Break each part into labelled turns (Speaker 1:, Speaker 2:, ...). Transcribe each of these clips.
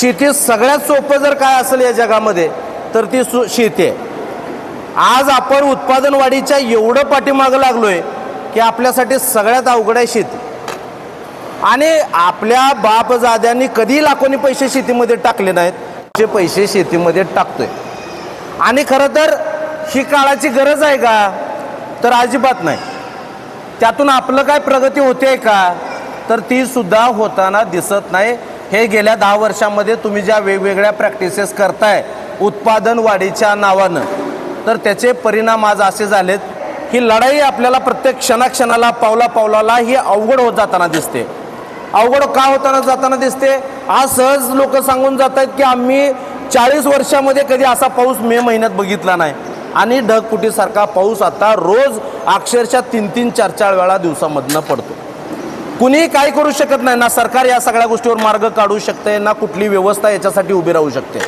Speaker 1: शेती सगळ्यात सोपं जर काय असेल या जगामध्ये तर ती सु शेती आहे. आज आपण उत्पादन वाढीच्या एवढं पाठीमागं लागलोय की आपल्यासाठी सगळ्यात अवघड आहे शेती. आणि आपल्या बापजाद्यांनी कधी लाखोनी पैसे शेतीमध्ये टाकले नाहीत जे पैसे शेतीमध्ये टाकतोय. आणि खरं तर ही काळाची गरज आहे का? तर अजिबात नाही. त्यातून आपलं काय प्रगती होते का? तर ती सुद्धा होताना दिसत नाही. हे गेल्या दहा वर्षामध्ये तुम्ही ज्या वेगवेगळ्या प्रॅक्टिसेस करताय उत्पादन वाढीच्या नावानं तर त्याचे परिणाम आज असे झालेत ही लढाई आपल्याला प्रत्येक क्षणाक्षणाला पावला पावलाला ही अवघड होत जाताना दिसते. अवघड का होताना जाताना दिसते? आज सहज लोक सांगून जात आहेत की आम्ही चाळीस वर्षामध्ये कधी असा पाऊस मे महिन्यात बघितला नाही. आणि ढगफुटीसारखा पाऊस आता रोज अक्षरशः तीन तीन चार चार वेळा दिवसामधनं पडतो. कुणीही काय करू शकत नाही. ना सरकार या सगळ्या गोष्टीवर मार्ग काढू शकते ना कुठली व्यवस्था याच्यासाठी उभी राहू शकते.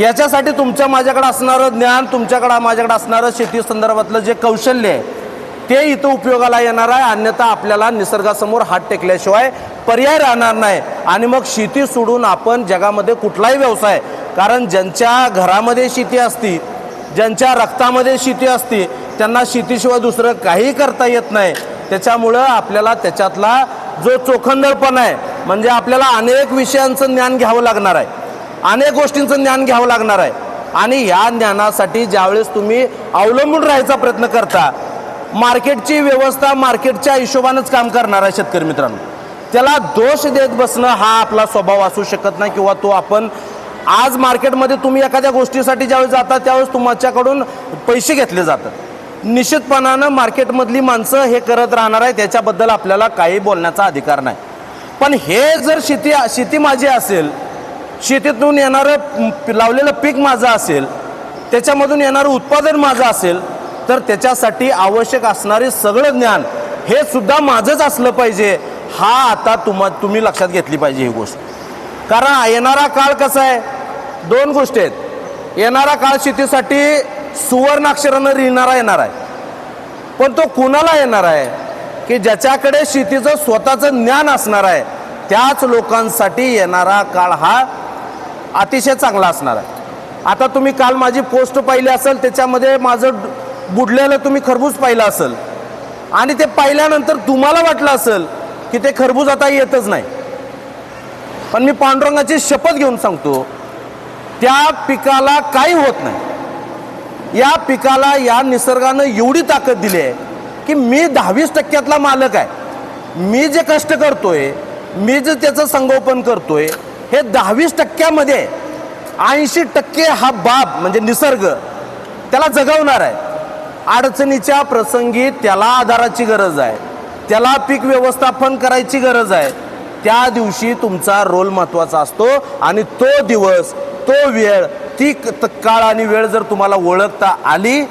Speaker 1: याच्यासाठी तुमच्या माझ्याकडे असणारं ज्ञान तुमच्याकडं माझ्याकडे असणारं शेती संदर्भातलं जे कौशल्य आहे ते इथं उपयोगाला येणार आहे. अन्यथा आपल्याला निसर्गासमोर हात टेकल्याशिवाय पर्याय राहणार नाही. आणि मग शेती सोडून आपण जगामध्ये कुठलाही व्यवसाय कारण ज्यांच्या घरामध्ये शेती असती ज्यांच्या रक्तामध्ये शेती असती त्यांना शेतीशिवाय दुसरं काही करता येत नाही. त्याच्यामुळं आपल्याला त्याच्यातला जो चोखंदळपणा आहे म्हणजे आपल्याला अनेक विषयांचं ज्ञान घ्यावं लागणार आहे. अनेक गोष्टींचं ज्ञान घ्यावं लागणार आहे. आणि ह्या ज्ञानासाठी ज्यावेळेस तुम्ही अवलंबून राहायचा प्रयत्न करता मार्केटची व्यवस्था मार्केटच्या हिशोबानंच काम करणार आहे शेतकरी मित्रांनो. त्याला दोष देत बसणं हा आपला स्वभाव असू शकत नाही किंवा तो आपण आज मार्केटमध्ये तुम्ही एखाद्या गोष्टीसाठी ज्यावेळेस जाता त्यावेळेस तुमच्याकडून पैसे घेतले जातात. निश्चितपणानं मार्केटमधली माणसं हे करत राहणार आहे त्याच्याबद्दल आपल्याला काही बोलण्याचा अधिकार नाही. पण हे जर शेती शेती माझी असेल शेतीतून येणारं लावलेलं पीक माझं असेल त्याच्यामधून येणारं उत्पादन माझं असेल तर त्याच्यासाठी आवश्यक असणारे सगळं ज्ञान हे सुद्धा माझंच असलं पाहिजे हा आता तुम तुम्ही लक्षात घेतली पाहिजे ही गोष्ट. कारण येणारा काळ कसा आहे? दोन गोष्टी आहेत. येणारा काळ शेतीसाठी सुवर्णाक्षरानं लिहिणारा येणार आहे. पण तो कुणाला येणार आहे? की ज्याच्याकडे शेतीचं स्वतःचं ज्ञान असणार आहे त्याच लोकांसाठी येणारा काळ हा अतिशय चांगला असणार आहे. आता तुम्ही काल माझी पोस्ट पाहिली असेल त्याच्यामध्ये माझं बुडलेलं तुम्ही खरबूज पाहिलं असेल. आणि ते पाहिल्यानंतर तुम्हाला वाटलं असेल की ते खरबूज आता येतच नाही. पण मी पांडुरंगाची शपथ घेऊन सांगतो त्या पिकाला काही होत नाही. या पिकाला या निसर्गानं एवढी ताकद दिली आहे की मी दहावीस टक्क्यातला मालक आहे. मी जे कष्ट करतोय मी जे त्याचं संगोपन करतोय हे दहावीस टक्क्यामध्ये ऐंशी टक्के हा बाब म्हणजे निसर्ग त्याला जगवणार आहे. अडचणीच्या प्रसंगी त्याला आधाराची गरज आहे. त्याला पीक व्यवस्थापन करायची गरज आहे. त्या दिवशी तुमचा रोल महत्त्वाचा असतो आणि तो दिवस तो वेळ ती काळ आणि वेळ जर तुम्हाला ओळखता आली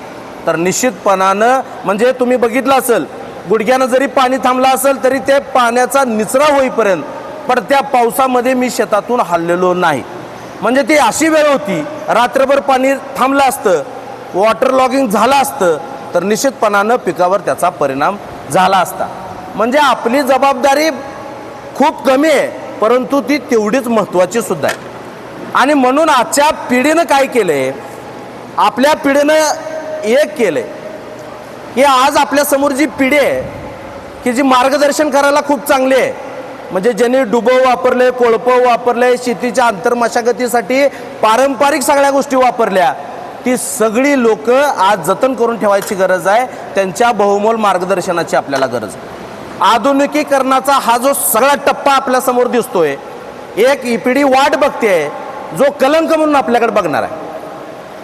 Speaker 1: तर निश्चितपणानं म्हणजे तुम्ही बघितलं असेल गुडघ्यानं जरी पाणी थांबलं असेल तरी ते पाण्याचा निचरा होईपर्यंत पण त्या पावसामध्ये मी शेतातून हल्लेलो नाही. म्हणजे ती अशी वेळ होती रात्रभर पाणी थांबलं असतं वॉटर लॉगिंग झालं असतं तर निश्चितपणानं पिकावर त्याचा परिणाम झाला असता. म्हणजे आपली जबाबदारी खूप कमी आहे परंतु ती तेवढीच महत्त्वाची सुद्धा आहे. आणि म्हणून आजच्या पिढीनं काय केलंय? आपल्या पिढीनं एक केलंय. की आज आपल्यासमोर जी पिढी आहे की जी मार्गदर्शन करायला खूप चांगली आहे. म्हणजे ज्यांनी डुबं वापरले कोळपं वापरले शेतीच्या आंतरमशागतीसाठी पारंपरिक सगळ्या गोष्टी वापरल्या ती सगळी लोक आज जतन करून ठेवायची गरज आहे. त्यांच्या बहुमोल मार्गदर्शनाची आपल्याला गरज आहे. आधुनिकीकरणाचा हा जो सगळा टप्पा आपल्यासमोर दिसतोय एक ही पिढी वाट बघते जो कलंक म्हणून आपल्याकडे बघणार आहे.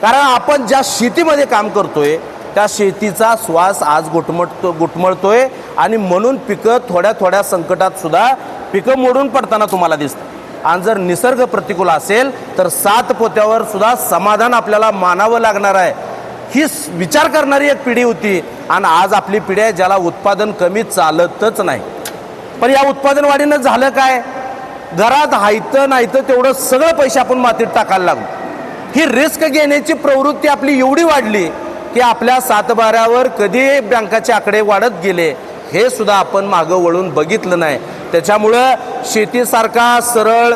Speaker 1: कारण आपण ज्या शेतीमध्ये काम करतोय त्या शेतीचा श्वास आज घुटमळतो गुटमळतोय आणि म्हणून पिकं थोड्या थोड्या संकटात सुद्धा पिकं मोडून पडताना तुम्हाला दिसतं. आणि जर निसर्ग प्रतिकूल असेल तर सात पोत्यावर सुद्धा समाधान आपल्याला मानावं लागणार आहे. ही विचार करणारी एक पिढी होती आणि आज आपली पिढी आहे ज्याला उत्पादन कमी चालतच नाही. पण या उत्पादन वाढीनं झालं काय? घरात हायतं नाहीतं तेवढं सगळं पैसे आपण मातीत टाकायला लागलो. ही रिस्क घेण्याची प्रवृत्ती आपली एवढी वाढली की आपल्या सातबाऱ्यावर कधी बँकाचे आकडे वाढत गेले हे सुद्धा आपण मागं वळून बघितलं नाही. त्याच्यामुळं शेतीसारखा सरळ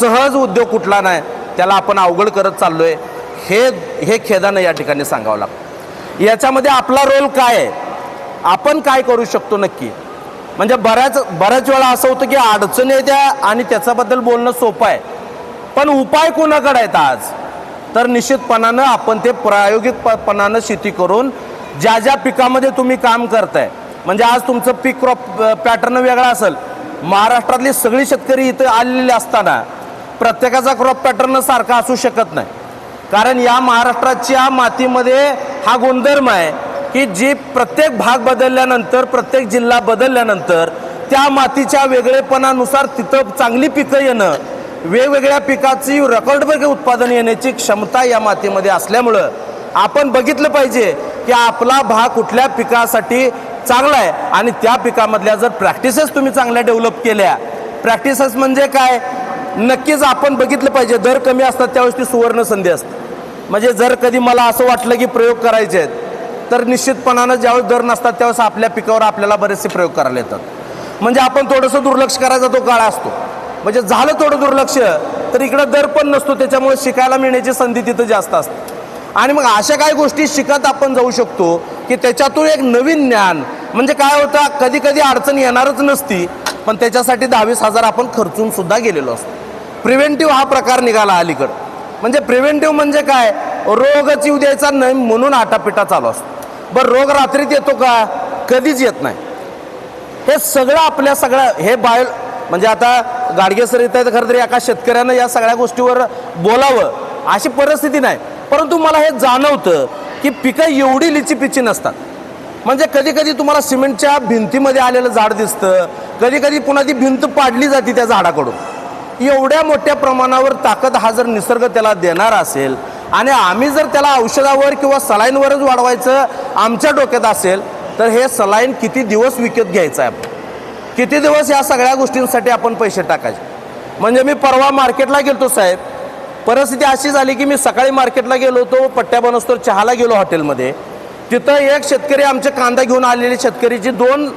Speaker 1: सहज उद्योग कुठला नाही त्याला आपण अवघड करत चाललोय. हे हे खेदानं या ठिकाणी सांगावं लागतं. याच्यामध्ये आपला रोल काय आहे? आपण काय करू शकतो नक्की? म्हणजे बऱ्याच बऱ्याच वेळा असं होतं की अडचणी येत्या आणि त्याच्याबद्दल बोलणं सोपं आहे. पण उपाय कोणाकडे आहेत आज? तर निश्चितपणानं आपण ते प्रायोगिकपणानं शेती करून ज्या ज्या पिकामध्ये तुम्ही काम करताय म्हणजे आज तुमचं पीक क्रॉप पॅटर्न वेगळा असेल. महाराष्ट्रातली सगळी शेतकरी इथं आलेले असताना प्रत्येकाचा क्रॉप पॅटर्न सारखा असू शकत नाही. कारण या महाराष्ट्राच्या मातीमध्ये हा गुणधर्म आहे की जी प्रत्येक भाग बदलल्यानंतर प्रत्येक जिल्हा बदलल्यानंतर त्या मातीच्या वेगळेपणानुसार तिथं चांगली पिकं येणं वेगवेगळ्या पिकाची रेकॉर्डवर उत्पादन येण्याची क्षमता या मातीमध्ये असल्यामुळं आपण बघितलं पाहिजे की आपला भाग कुठल्या पिकासाठी चांगला आहे आणि त्या पिकामधल्या जर प्रॅक्टिसेस तुम्ही चांगल्या डेव्हलप केल्या. प्रॅक्टिसेस म्हणजे काय? नक्कीच आपण बघितलं पाहिजे दर कमी असतात त्यावेळेस ती सुवर्ण संधी असते. म्हणजे जर कधी मला असं वाटलं की प्रयोग करायचे आहेत तर निश्चितपणानं ज्यावेळेस दर नसतात त्यावेळेस आपल्या पिकावर आपल्याला बरेचसे प्रयोग करायला येतात. म्हणजे आपण थोडंसं दुर्लक्ष करायचा तो काळ असतो. म्हणजे झालं थोडं दुर्लक्ष तर इकडं दर पण नसतो त्याच्यामुळे शिकायला मिळण्याची संधी तिथं जास्त असते. आणि मग अशा काही गोष्टी शिकत आपण जाऊ शकतो की त्याच्यातून एक नवीन ज्ञान म्हणजे काय होतं कधी कधी अडचण येणारच नसती पण त्याच्यासाठी दहावीस हजार आपण खर्चून सुद्धा गेलेलो असतो. प्रिव्हेंटिव्ह हा प्रकार निघाला अलीकडं. म्हणजे प्रिव्हेंटिव्ह म्हणजे काय? रोगच येऊ द्यायचा नाही म्हणून आटापिटा चालू असतो. बरं रोग रात्रीत येतो का? कधीच येत नाही. हे सगळं आपल्या सगळ्या हे बायो म्हणजे आता गाडगे सर येत आहेत खरं तरी एका शेतकऱ्यानं या सगळ्या गोष्टीवर बोलावं अशी परिस्थिती नाही. परंतु मला हे जाणवतं की पिकं एवढी लिचीपिची नसतात. म्हणजे कधी कधी तुम्हाला सिमेंटच्या भिंतीमध्ये आलेलं झाड दिसतं कधी कधी पुन्हा ती भिंत पाडली जाते त्या झाडाकडून. एवढ्या मोठ्या प्रमाणावर ताकद हा जर निसर्ग त्याला देणार असेल आणि आम्ही जर त्याला औषधावर किंवा सलाईनवरच वाढवायचं आमच्या डोक्यात असेल तर हे सलाईन किती दिवस विकत घ्यायचं आहे? आपण किती दिवस या सगळ्या गोष्टींसाठी आपण पैसे टाकायचे? म्हणजे मी परवा मार्केटला गेलो साहेब. परिस्थिती अशी झाली की मी सकाळी मार्केटला गेलो होतो पट्ट्या बनसतो चहाला गेलो हॉटेलमध्ये. तिथं एक शेतकरी आमचे कांदा घेऊन आलेले शेतकरीची दोन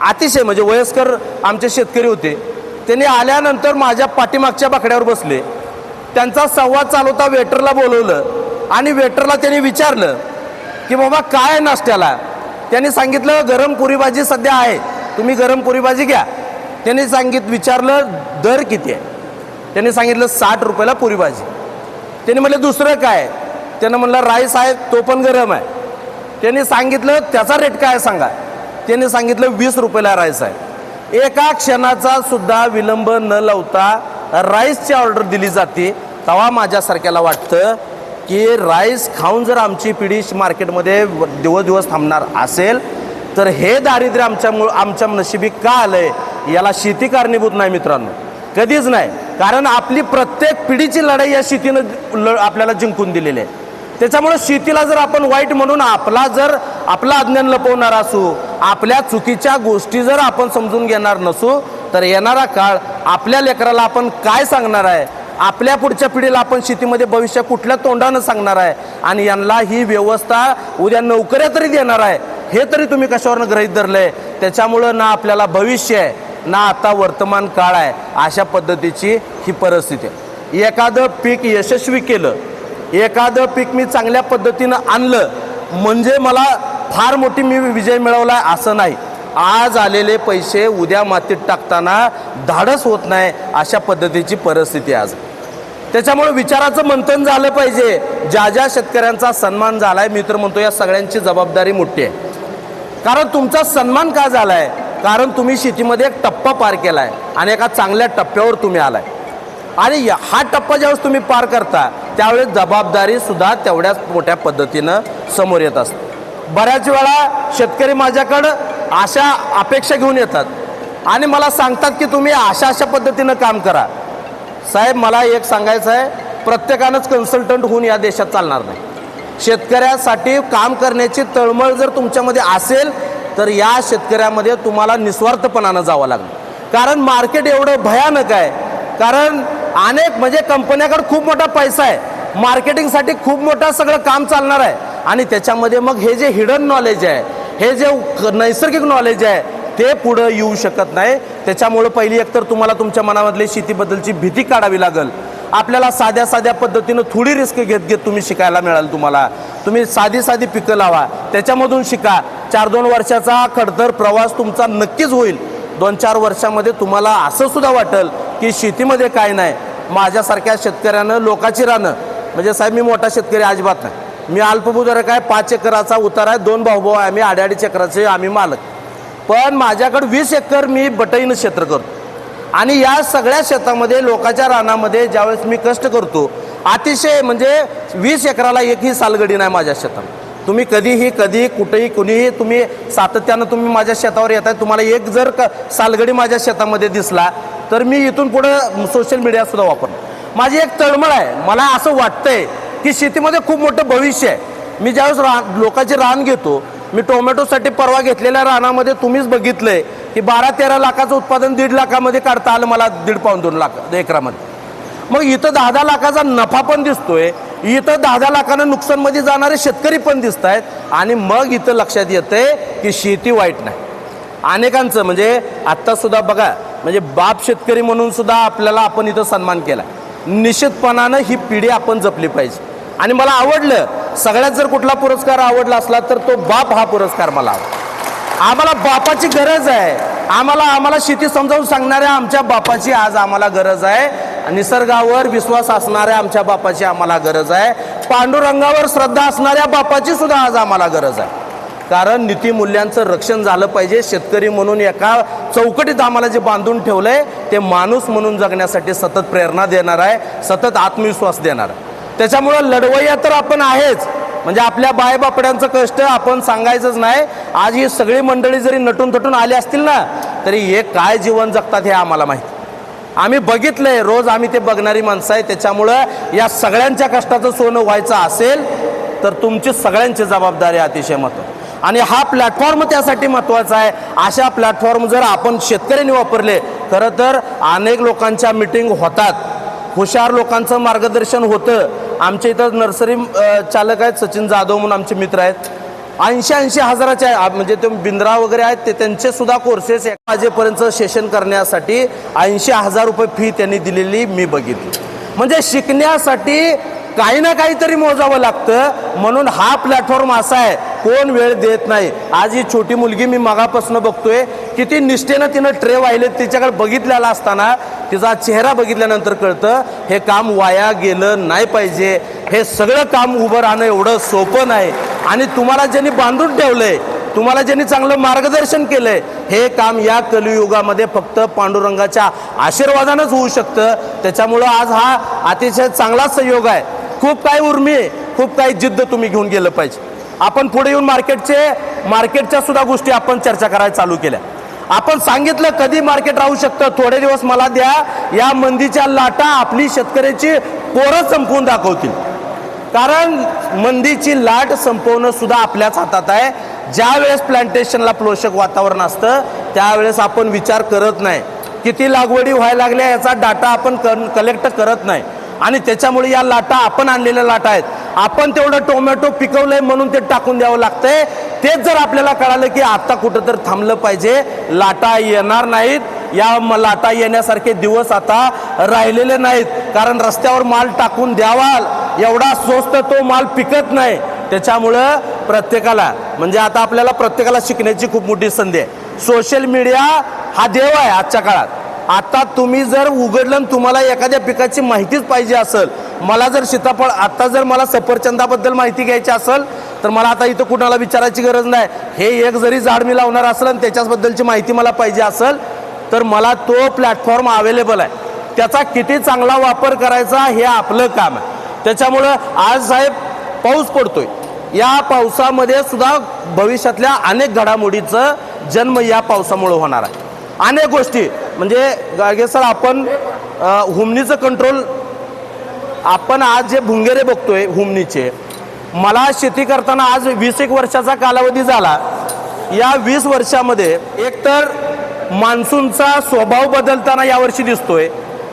Speaker 1: अतिशय म्हणजे वयस्कर आमचे शेतकरी होते. त्यांनी आल्यानंतर माझ्या पाठीमागच्या बाकड्यावर बसले. त्यांचा संवाद चालवता वेटरला बोलवलं. आणि वेटरला त्यांनी विचारलं की बाबा काय आहे नाश्त्याला? त्यांनी सांगितलं गरम पुरी भाजी सध्या आहे. तुम्ही गरम पुरी भाजी घ्या. त्यांनी सांगित विचारलं दर किती आहे? त्यांनी सांगितलं साठ रुपयाला पुरी भाजी त्यांनी म्हटलं दुसरं काय? त्यानं म्हणलं राईस आहे तो पण गरम आहे. त्यांनी सांगितलं त्याचा रेट काय सांगा? त्यांनी सांगितलं वीस रुपयाला राईस आहे. एका क्षणाचा सुद्धा विलंब न लावता राईसची ऑर्डर दिली जाते. तवा माझ्यासारख्याला वाटतं की राईस खाऊन जर आमची पिढी मार्केटमध्ये दिवस थांबणार असेल तर हे दारिद्र्य आमच्यामुळं आमच्या नशिबी का आलं आहे याला शेती कारणीभूत नाही मित्रांनो. कधीच नाही. कारण आपली प्रत्येक पिढीची लढाई या शेतीनं ल आपल्याला जिंकून दिलेली आहे. त्याच्यामुळे शेतीला जर आपण वाईट म्हणून आपला जर आपला अज्ञान लपवणार असू आपल्या चुकीच्या गोष्टी जर आपण समजून घेणार नसू तर येणारा काळ आपल्या लेकराला आपण काय सांगणार आहे? आपल्या पुढच्या पिढीला आपण शेतीमध्ये भविष्य कुठल्या तोंडानं सांगणार आहे? आणि यांना ही व्यवस्था उद्या नोकऱ्या तरी देणार आहे. हे तरी तुम्ही कशावरनं धरलं धरलंय? त्याच्यामुळं ना आपल्याला भविष्य आहे ना आता वर्तमान काळ आहे. अशा पद्धतीची ही परिस्थिती आहे. एखादं पीक यशस्वी केलं एखादं पीक मी चांगल्या पद्धतीनं आणलं म्हणजे मला फार मोठी मी विजय मिळवला असं नाही. आज आलेले पैसे उद्या मातीत टाकताना धाडस होत नाही अशा पद्धतीची परिस्थिती आज. त्याच्यामुळे विचाराचं मंथन झालं पाहिजे. ज्या ज्या शेतकऱ्यांचा सन्मान झाला आहे मी तर म्हणतो या सगळ्यांची जबाबदारी मोठी आहे. कारण तुमचा सन्मान का झाला आहे कारण तुम्ही शेतीमध्ये एक टप्पा पार केला आहे आणि एका चांगल्या टप्प्यावर तुम्ही आलाय. आणि हा टप्पा ज्यावेळेस तुम्ही पार करता त्यावेळेस जबाबदारी सुद्धा तेवढ्याच मोठ्या पद्धतीनं समोर येत असते. बऱ्याच वेळा शेतकरी माझ्याकडं अशा अपेक्षा घेऊन येतात. आणि मला सांगतात की तुम्ही अशा अशा पद्धतीनं काम करा. साहेब मला एक सांगायचं आहे. प्रत्येकानंच कन्सल्टंट होऊन या देशात चालणार नाही. शेतकऱ्यासाठी काम करण्याची तळमळ जर तुमच्यामध्ये असेल तर या शेतकऱ्यामध्ये तुम्हाला निस्वार्थपणानं जावं लागेल. कारण मार्केट एवढं भयानक आहे. कारण अनेक म्हणजे कंपन्याकडे खूप मोठा पैसा आहे. मार्केटिंगसाठी खूप मोठं सगळं काम चालणार आहे. आणि त्याच्यामध्ये मग हे जे हिडन नॉलेज आहे हे जे नैसर्गिक नॉलेज आहे ते पुढं येऊ शकत नाही. त्याच्यामुळं पहिली एकतर तुम्हाला तुमच्या मनामधली शेतीबद्दलची भीती काढावी लागेल. आपल्याला साध्या साध्या पद्धतीनं थोडी रिस्क घेत घेत तुम्ही शिकायला मिळाल तुम्हाला. तुम्ही साधी साधी पिकं लावा. त्याच्यामधून शिका. चार दोन वर्षाचा खडतर प्रवास तुमचा नक्कीच होईल. दोन चार वर्षामध्ये तुम्हाला असं सुद्धा वाटेल की शेतीमध्ये काय नाही. माझ्यासारख्या शेतकऱ्यानं लोकाची राहणं म्हणजे साहेब मी मोठा शेतकरी अजिबात नाही. मी अल्पभूधारक आहे पाच एकराचा उतार आहे दोन भाऊभाऊ आहे आम्ही अडीच एकराचे आम्ही मालक. पण माझ्याकडे वीस एकर मी बटईनं क्षेत्र करतो. आणि या सगळ्या शेतामध्ये लोकांच्या रानामध्ये ज्यावेळेस मी कष्ट करतो अतिशय म्हणजे वीस एकराला एकही सालगडी नाही माझ्या शेतात तुम्ही कधीही कधी कुठेही कुणीही तुम्ही सातत्यानं तुम्ही माझ्या शेतावर येत आहे तुम्हाला एक जर क सालगडी माझ्या शेतामध्ये दिसला तर मी इथून पुढं सोशल मीडियासुद्धा वापरतो. माझी एक तळमळ आहे. मला असं वाटतंय की शेतीमध्ये खूप मोठं भविष्य आहे. मी ज्यावेळेस रान लोकांचे रान घेतो मी टोमॅटोसाठी परवा घेतलेल्या रानामध्ये तुम्हीच बघितलंय की बारा तेरा लाखाचं उत्पादन दीड लाखामध्ये काढता आलं मला दीड पाऊन दोन लाख एकरामध्ये. मग इथं दहा दहा लाखाचा नफा पण दिसतोय इथं दहा दहा लाखानं नुकसानमध्ये जाणारे शेतकरी पण दिसत आहेत आणि मग इथं लक्षात येतंय की शेती वाईट नाही. अनेकांचं म्हणजे आत्तासुद्धा बघा म्हणजे बाप शेतकरी म्हणून सुद्धा आपल्याला आपण इथं सन्मान केला निश्चितपणानं ही पिढी आपण जपली पाहिजे. आणि मला आवडलं सगळ्यात जर कुठला पुरस्कार आवडला असला तर तो बाप हा पुरस्कार मला आम्हाला बापाची गरज आहे. आम्हाला आम्हाला शेती समजावून सांगणाऱ्या आमच्या बापाची आज आम्हाला गरज आहे. निसर्गावर विश्वास असणाऱ्या आमच्या बापाची आम्हाला गरज आहे. पांडुरंगावर श्रद्धा असणाऱ्या बापाची सुद्धा आज आम्हाला गरज आहे. कारण नीतिमूल्यांचं रक्षण झालं पाहिजे. शेतकरी म्हणून एका चौकटीत आम्हाला जे बांधून ठेवलंय ते माणूस म्हणून जगण्यासाठी सतत प्रेरणा देणार आहे सतत आत्मविश्वास देणार आहे. त्याच्यामुळं लढवय्या तर आपण आहेच. म्हणजे आपल्या बायबापड्यांचं कष्ट आपण सांगायचंच नाही. आज ही सगळी मंडळी जरी नटून तटून आली असतील ना तरी हे काय जीवन जगतात हे आम्हाला माहिती. आम्ही बघितलंय रोज आम्ही ते बघणारी माणसं आहे त्याच्यामुळं या सगळ्यांच्या कष्टाचं सोनं व्हायचं असेल तर तुमची सगळ्यांची जबाबदारी अतिशय महत्त्वाची आणि हा प्लॅटफॉर्म त्यासाठी महत्त्वाचा आहे. अशा प्लॅटफॉर्म जर आपण शेतकऱ्यांनी वापरले खरं तर अनेक लोकांच्या मिटिंग होतात. हुशार लोकांचं मार्गदर्शन होतं. आमच्या इथं नर्सरी चालक आहेत सचिन जाधव म्हणून आमचे मित्र आहेत. ऐंशी ऐंशी हजाराचे आहे. म्हणजे ते बिंद्रा वगैरे आहेत ते त्यांचे सुद्धा कोर्सेस एक वाजेपर्यंत सेशन करण्यासाठी ऐंशी हजार रुपये फी त्यांनी दिलेली मी बघितली. म्हणजे शिकण्यासाठी काही ना काहीतरी मोजावं लागतं. म्हणून हा प्लॅटफॉर्म असा आहे. कोण वेळ देत नाही. आज ही छोटी मुलगी मी मगापासून बघतोय किती निष्ठेनं तिनं ट्रे वाहिले तिच्याकडे बघितलेला असताना तिचा चेहरा बघितल्यानंतर कळतं हे काम वाया गेलं नाही पाहिजे. हे सगळं काम उभं राहणं एवढं सोपं नाही. आणि तुम्हाला ज्यांनी बांधून ठेवलंय तुम्हाला ज्यांनी चांगलं मार्गदर्शन केलंय हे काम या कलियुगामध्ये फक्त पांडुरंगाच्या आशीर्वादानंच होऊ शकतं. त्याच्यामुळं आज हा अतिशय चांगला सहयोग आहे. खूप काही उर्मी आहे खूप काही जिद्द तुम्ही घेऊन गेलं पाहिजे. आपण पुढे येऊन मार्केटचे मार्केटच्या सुद्धा गोष्टी आपण चर्चा करायला चालू केल्या. आपण सांगितलं कधी मार्केट राहू शकतं थोडे दिवस मला द्या या मंदीच्या लाटा आपली शेतकऱ्याची पोरं संपवून दाखवतील. कारण मंदीची लाट संपवणं सुद्धा आपल्याच हातात आहे. ज्या वेळेस प्लांटेशनला पोषक वातावरण असतं त्यावेळेस आपण विचार करत नाही. किती लागवडी व्हायला लागल्या याचा डाटा आपण कलेक्ट करत नाही. आणि त्याच्यामुळे या लाटा आपण आणलेल्या लाटा आहेत. आपण तेवढं टोमॅटो पिकवलंय म्हणून ते टाकून द्यावं लागतंय. तेच जर आपल्याला कळालं की आता कुठं तर थांबलं पाहिजे लाटा येणार नाहीत. या म- लाटा येण्यासारखे दिवस आता राहिलेले नाहीत. कारण रस्त्यावर माल टाकून द्यावा एवढा स्वस्त तो माल पिकत नाही. त्याच्यामुळं प्रत्येकाला म्हणजे आता आपल्याला प्रत्येकाला शिकण्याची खूप मोठी संधी आहे. सोशल मीडिया हा देव आहे आजच्या काळात. आता तुम्ही जर उघडलं आणि तुम्हाला एखाद्या पिकाची माहितीच पाहिजे असेल मला जर सीताफळ आता जर मला सफरचंदाबद्दल माहिती घ्यायची असेल तर मला आता इथं कुणाला विचारायची गरज नाही. हे एक जरी झाड मी लावणार असेल आणि त्याच्याबद्दलची माहिती मला पाहिजे असेल तर मला तो प्लॅटफॉर्म अवेलेबल आहे. त्याचा किती चांगला वापर करायचा हे आपलं काम आहे. त्याच्यामुळं आज साहेब पाऊस पडतोय. या पावसामध्ये सुद्धा भविष्यातल्या अनेक घडामोडीचं जन्म या पावसामुळे होणार आहे. अनेक गोष्टी म्हणजे गाडगे सर आपण हुमनीचं हुमणीचं कंट्रोल आपण आज जे भुंगेरे बघतोय हुमनीचे मला शेती करताना आज वीस एक वर्षाचा कालावधी झाला. या वीस वर्षामध्ये एकतर मान्सूनचा स्वभाव बदलताना यावर्षी दिसतोय.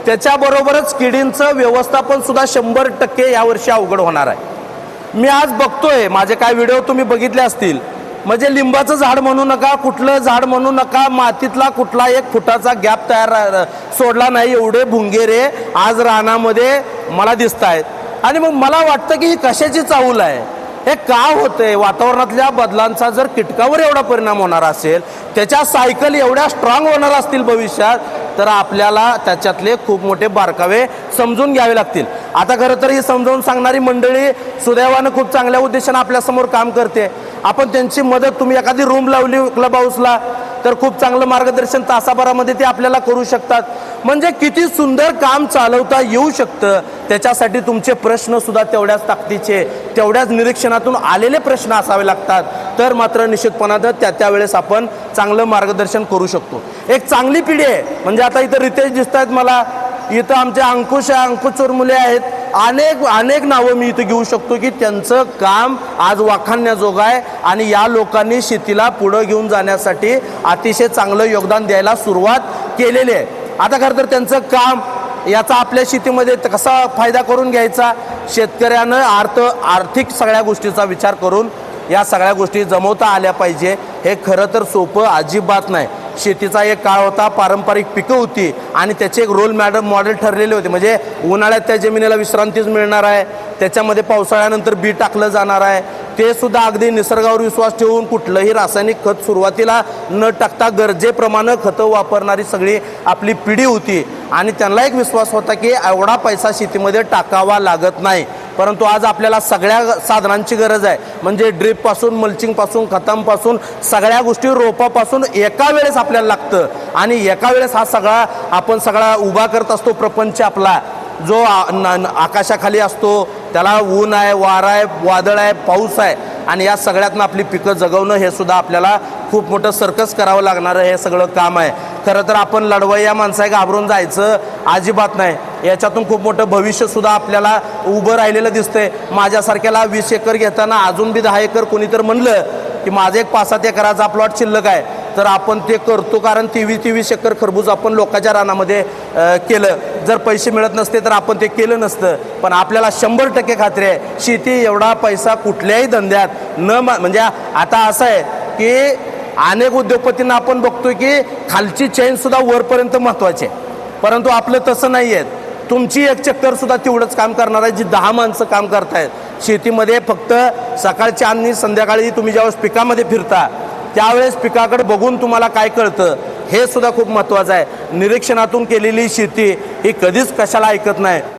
Speaker 1: त्याच्याबरोबरच किडींचं व्यवस्थापन सुद्धा शंभर टक्के यावर्षी अवघड होणार आहे. मी आज बघतोय माझे काय व्हिडिओ तुम्ही बघितले असतील म्हणजे लिंबाचं झाड म्हणू नका कुठलं झाड म्हणू नका मातीतला कुठला एक फुटाचा गॅप तयार सोडला नाही एवढे भुंगेरे आज रानामध्ये मला दिसत आहेत आणि मग मला वाटतं की ही कशाची चाहूल आहे? हे का होतंय? वातावरणातल्या बदलांचा जर कीटकावर एवढा परिणाम होणार असेल त्याच्या सायकल एवढ्या स्ट्रॉंग होणार असतील भविष्यात तर आपल्याला त्याच्यातले खूप मोठे बारकावे समजून घ्यावे लागतील. आता खरं तर ही समजावून सांगणारी मंडळी सुदैवानं खूप चांगल्या उद्देशानं आपल्यासमोर काम करते. आपण त्यांची मदत तुम्ही एखादी रूम लावली क्लब हाऊसला तर खूप चांगलं मार्गदर्शन तासाभरामध्ये ते आपल्याला करू शकतात. म्हणजे किती सुंदर काम चालवता येऊ शकतं? त्याच्यासाठी तुमचे प्रश्न सुद्धा तेवढ्याच ताकदीचे तेवढ्याच निरीक्षणातून आलेले प्रश्न असावे लागतात. तर मात्र निश्चितपणानं त्या त्यावेळेस आपण चांगलं मार्गदर्शन करू शकतो. एक चांगली पिढी आहे. म्हणजे आता इथं रितेश दिसत आहेत मला. इथं आमचे अंकुश आहे अंकुश चोरमुले आहेत. अनेक अनेक नावं मी इथं घेऊ शकतो की त्यांचं काम आज वाखाणण्याजोगं आहे आणि या लोकांनी शेतीला पुढं घेऊन जाण्यासाठी अतिशय चांगलं योगदान द्यायला सुरुवात केलेली आहे. आता खरं तर त्यांचं काम याचा आपल्या शेतीमध्ये कसा फायदा करून घ्यायचा शेतकऱ्यानं अर्थ आर्थिक सगळ्या गोष्टीचा विचार करून या सगळ्या गोष्टी जमवता आल्या पाहिजे. हे खरं तर सोपं अजिबात नाही. शेतीचा एक काळ होता पारंपरिक पिकं होती आणि त्याचे एक रोल मॅडम मॉडेल ठरलेले होते. म्हणजे उन्हाळ्यात त्या जमिनीला विश्रांतीच मिळणार आहे. त्याच्यामध्ये पावसाळ्यानंतर बी टाकलं जाणार आहे. ते सुद्धा अगदी निसर्गावर विश्वास ठेवून कुठलंही रासायनिक खत सुरुवातीला न टाकता गरजेप्रमाणे खतं वापरणारी सगळी आपली पिढी होती. आणि त्यांना एक विश्वास होता की एवढा पैसा शेतीमध्ये टाकावा लागत नाही. परंतु आज आपल्याला सगळ्या साधनांची गरज आहे. म्हणजे ड्रीपपासून मल्चिंगपासून खतांपासून सगळ्या गोष्टी रोपापासून एका वेळेस आपल्याला लागतं. आणि एका वेळेस हा सगळा आपण सगळा उभा करत असतो प्रपंच आपला. जो न- आकाशाखाली असतो त्याला ऊन आहे वारा आहे वादळ आहे पाऊस आहे आणि या सगळ्यातनं आपली पिकं जगवणं हे सुद्धा आपल्याला खूप मोठं सर्कस करावं लागणारं हे सगळं काम आहे. खरं तर आपण लढवय्या या माणसाय घाबरून जायचं अजिबात नाही. याच्यातून खूप मोठं भविष्यसुद्धा आपल्याला उभं राहिलेलं दिसतंय. माझ्यासारख्याला वीस एकर घेताना अजून बी दहा एकर कोणीतर म्हणलं की माझं एक पाच सात एकराचा प्लॉट शिल्लक आहे. तर आपण ते करतो कारण तेवीस तेवीस एकर खरबूज आपण लोकांच्या रानामध्ये केलं. जर पैसे मिळत नसते तर आपण ते केलं नसतं. पण आपल्याला शंभर टक्के खात्री आहे शेती एवढा पैसा कुठल्याही धंद्यात न मा- म्हणजे आता असं आहे की अनेक उद्योगपतींना आपण बघतो की खालची चेनसुद्धा वरपर्यंत महत्त्वाची आहे. परंतु आपलं तसं नाही आहे तुमची एक चक्करसुद्धा तेवढंच काम करणार आहे जी दहा माणसं काम करतायत. शेतीमध्ये फक्त सकाळच्या आणि संध्याकाळी तुम्ही ज्यावेळेस पिकामध्ये फिरता त्यावेळेस पिकाकडे बघून तुम्हाला काय कळतं हे सुद्धा खूप महत्त्वाचं आहे. निरीक्षणातून केलेली शेती ही कधीच कशाला ऐकत नाही.